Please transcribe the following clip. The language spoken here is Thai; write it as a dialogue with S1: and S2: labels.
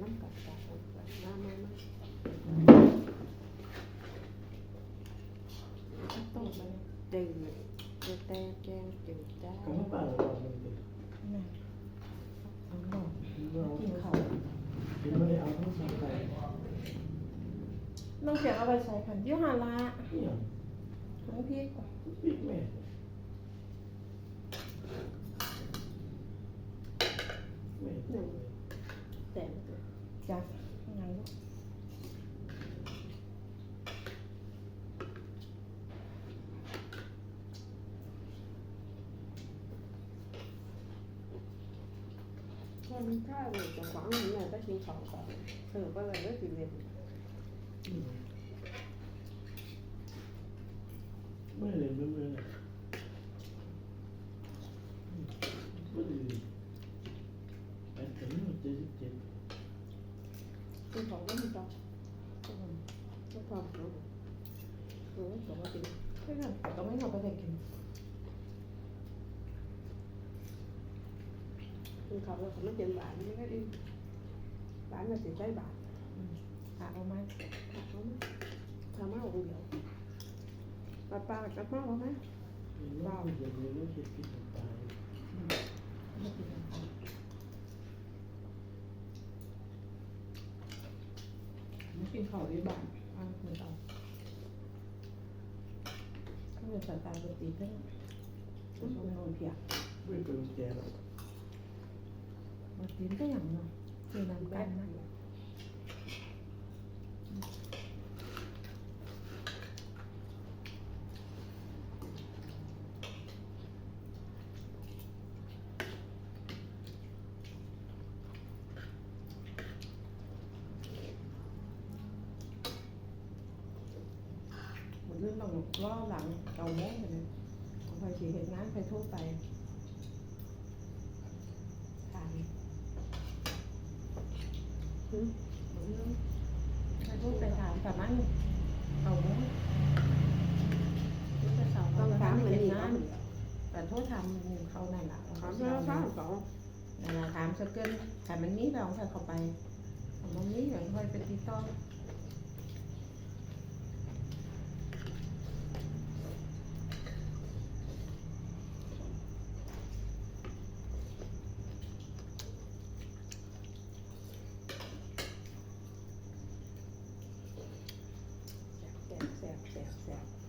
S1: น้ำกั
S2: บกับมามามา
S3: ต้อ
S2: ง
S3: จืดแต่แก
S2: งจืดได้กำลัง
S3: น้องเขียนเอาไปใช้ค่ะยี่ห้าละ
S2: เนี่ง
S3: พีกพริก
S2: แม่แม่
S3: ไงลูก
S1: คนข้าวเลยจะหวังเหมือนกันก็กินของก่อนเออก็เลยก็กินเลย
S2: ไม่เลยไม่เลยไม่ดีไปถึงเจ็ดสิบเจ็ด
S1: กินของก็มีต่อก็พอเนาะเออสองก็กิน
S3: เพื่อนต้องไม่เอาไปแต่กิน
S1: กินข้าวแล้วก็ไม่กินหวานไม่ก็ดีหวานมันสิใช้บาท
S3: หาเอาไหม
S1: ทำทำมาองเดียวปลาปลากับมาเอาไหม
S2: บ้าเดี๋ยวเดี๋ยวเราคิดคิดตาย
S3: ไม่กินน้ำตาลไม่ กินข้าวที่บ้านอ่าไม่เอาข้าวเหนียวสายตาปกติก็ชมนอนเพีย
S2: ไม่เป็นแกหรอก
S3: มากินก็อย่างเนาะกินน้ำกันนะ มันเรื่องต้องล่อหลังเก่าโม้เลยคอยสีเห็นงานไปทั่วไปทาน
S1: อืม
S3: ไปพูดไปถามกับมันเอามุ้
S1: ต้องถามเหมือน
S3: น
S1: นี่
S3: งา
S1: เขา
S3: นแต่โทษทำเขานั่นแหละ
S1: ถามแล้วฟ้าสอง
S3: นั่นแหละถามสเกิลแต่มันนี้เราใส่เข้าไปมันนี้อย่างค่อยเป็นติดต่อ that.